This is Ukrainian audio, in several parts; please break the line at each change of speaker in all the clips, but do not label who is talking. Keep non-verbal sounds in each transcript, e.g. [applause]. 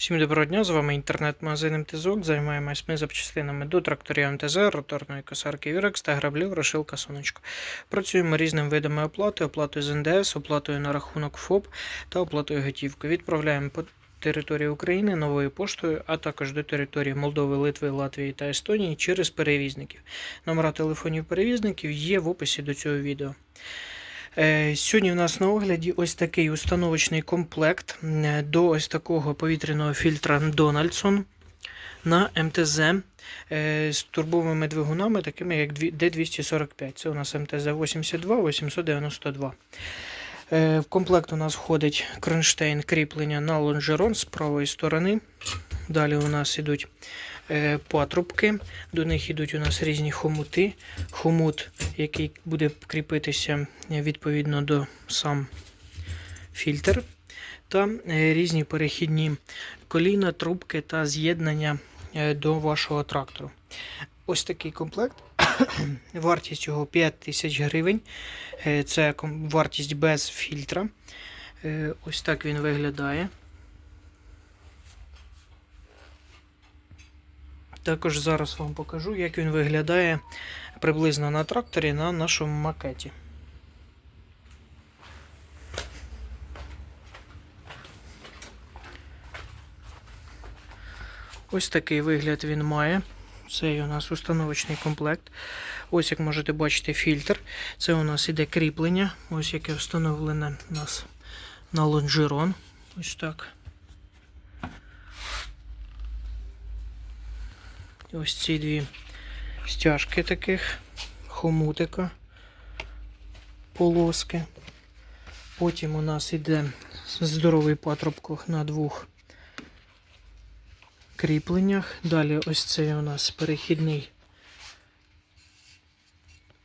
Всім доброго дня, з вами інтернет-магазин МТЗОК. Займаємось ми запчастинами до тракторів МТЗ, роторної косарки Вірекс та граблів Рошилка Сонечко. Працюємо різними видами оплати, оплатою з НДС, оплатою на рахунок ФОП та оплатою готівкою. Відправляємо по території України новою поштою, а також до території Молдови, Литви, Латвії та Естонії через перевізників. Номера телефонів перевізників є в описі до цього відео. Е, Сьогодні в нас на огляді ось такий установочний комплект до ось такого повітряного фільтра Donaldson на МТЗ е, з турбовими двигунами, такими як D245. Це у нас МТЗ 82 892. Е, В комплект у нас входить кронштейн кріплення на лонжерон з правої сторони. Далі у нас ідуть е, патрубки, до них йдуть у нас різні хомути. Хомут, який буде кріпитися е, відповідно до сам фільтр, та е, різні перехідні коліна, трубки та з'єднання до вашого трактору. Ось такий комплект. [coughs] Вартість його 5 тисяч гривень. Це вартість без фільтра. Ось так він виглядає. Також зараз вам покажу, як він виглядає приблизно на тракторі на нашому макеті. Ось такий вигляд він має. Це у нас установочний комплект. Ось як можете бачити фільтр. Це у нас іде кріплення, ось яке встановлене у нас на лонжерон. Ось так. Ось ці дві стяжки таких, хомутика, полоски. Потім у нас іде здоровий патрубок на двох кріпленнях. Далі ось цей у нас перехідний,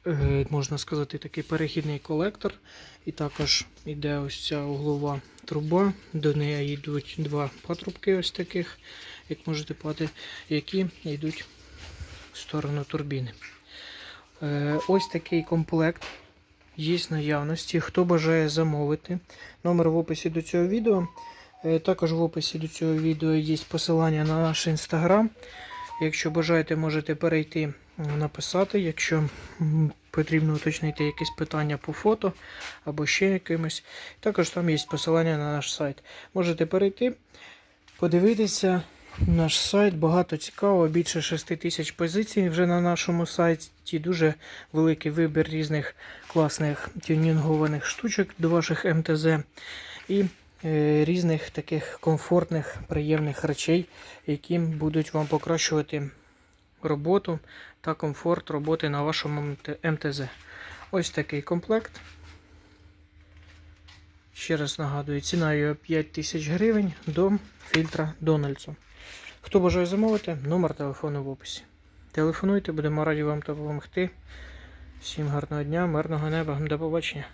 е, можна сказати, такий перехідний колектор. І також іде ось ця углова труба. До неї йдуть два патрубки ось таких, як можете бачити, які йдуть в сторону турбіни. Е, Ось такий комплект є в наявності. Хто бажає замовити, номер в описі до цього відео. Е, Також в описі до цього відео є посилання на наш інстаграм. Якщо бажаєте, можете перейти написати. Якщо потрібно уточнити якісь питання по фото або ще якимось. Також там є посилання на наш сайт. Можете перейти, подивитися. Наш сайт багато цікавого, більше 6 тисяч позицій вже на нашому сайті. Дуже великий вибір різних класних тюнінгованих штучок до ваших МТЗ. І е, різних таких комфортних, приємних речей, які будуть вам покращувати роботу та комфорт роботи на вашому МТЗ. Ось такий комплект. Ще раз нагадую, ціна його 5 тисяч гривень до фільтра Дональдсу. Хто бажає замовити, номер телефону в описі. Телефонуйте, будемо раді вам допомогти. Всім гарного дня, мирного неба, до побачення.